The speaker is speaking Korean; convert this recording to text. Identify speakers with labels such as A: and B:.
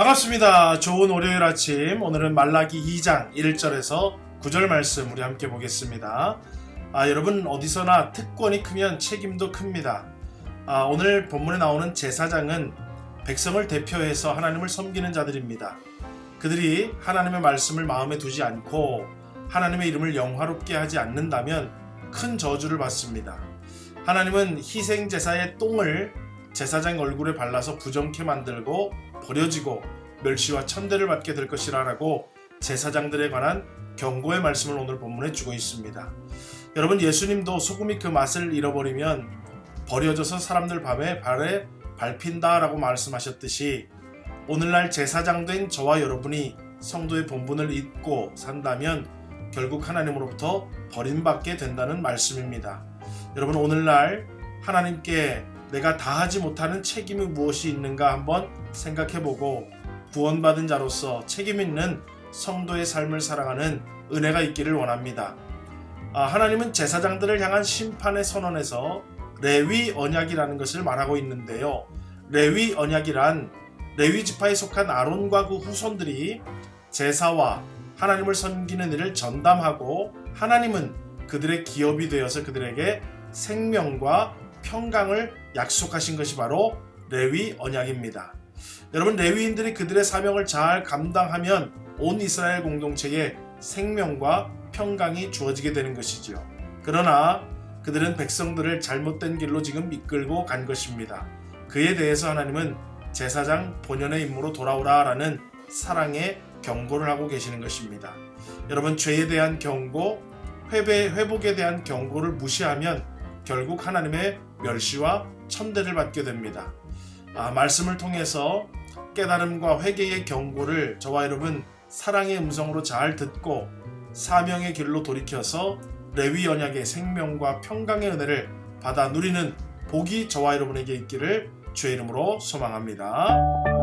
A: 반갑습니다. 좋은 월요일 아침. 오늘은 말라기 2장 1절에서 9절 말씀 우리 함께 보겠습니다. 아, 여러분 어디서나 특권이 크면 책임도 큽니다. 아, 오늘 본문에 나오는 제사장은 백성을 대표해서 하나님을 섬기는 자들입니다. 그들이 하나님의 말씀을 마음에 두지 않고 하나님의 이름을 영화롭게 하지 않는다면 큰 저주를 받습니다. 하나님은 희생 제사의 똥을 제사장 얼굴에 발라서 부정케 만들고 버려지고 멸시와 천대를 받게 될 것이라라고 제사장들에 관한 경고의 말씀을 오늘 본문에 주고 있습니다. 여러분 예수님도 소금이 그 맛을 잃어버리면 버려져서 사람들 밤에 발에 밟힌다라고 말씀하셨듯이 오늘날 제사장 된 저와 여러분이 성도의 본분을 잊고 산다면 결국 하나님으로부터 버림받게 된다는 말씀입니다. 여러분 오늘날 하나님께 내가 다하지 못하는 책임이 무엇이 있는가 한번 생각해보고 구원받은 자로서 책임 있는 성도의 삶을 살아가는 은혜가 있기를 원합니다. 아, 하나님은 제사장들을 향한 심판의 선언에서 레위 언약이라는 것을 말하고 있는데요. 레위 언약이란 레위 지파에 속한 아론과 그 후손들이 제사와 하나님을 섬기는 일을 전담하고 하나님은 그들의 기업이 되어서 그들에게 생명과 평강을 약속하신 것이 바로 레위 언약입니다. 여러분 레위인들이 그들의 사명을 잘 감당하면 온 이스라엘 공동체에 생명과 평강이 주어지게 되는 것이지요. 그러나 그들은 백성들을 잘못된 길로 지금 이끌고 간 것입니다. 그에 대해서 하나님은 제사장 본연의 임무로 돌아오라라는 사랑의 경고를 하고 계시는 것입니다. 여러분 죄에 대한 경고, 회배, 회복에 대한 경고를 무시하면 결국 하나님의 멸시와 천대를 받게 됩니다. 아, 말씀을 통해서 깨달음과 회개의 경고를 저와 여러분 사랑의 음성으로 잘 듣고 사명의 길로 돌이켜서 레위 언약의 생명과 평강의 은혜를 받아 누리는 복이 저와 여러분에게 있기를 주의 이름으로 소망합니다.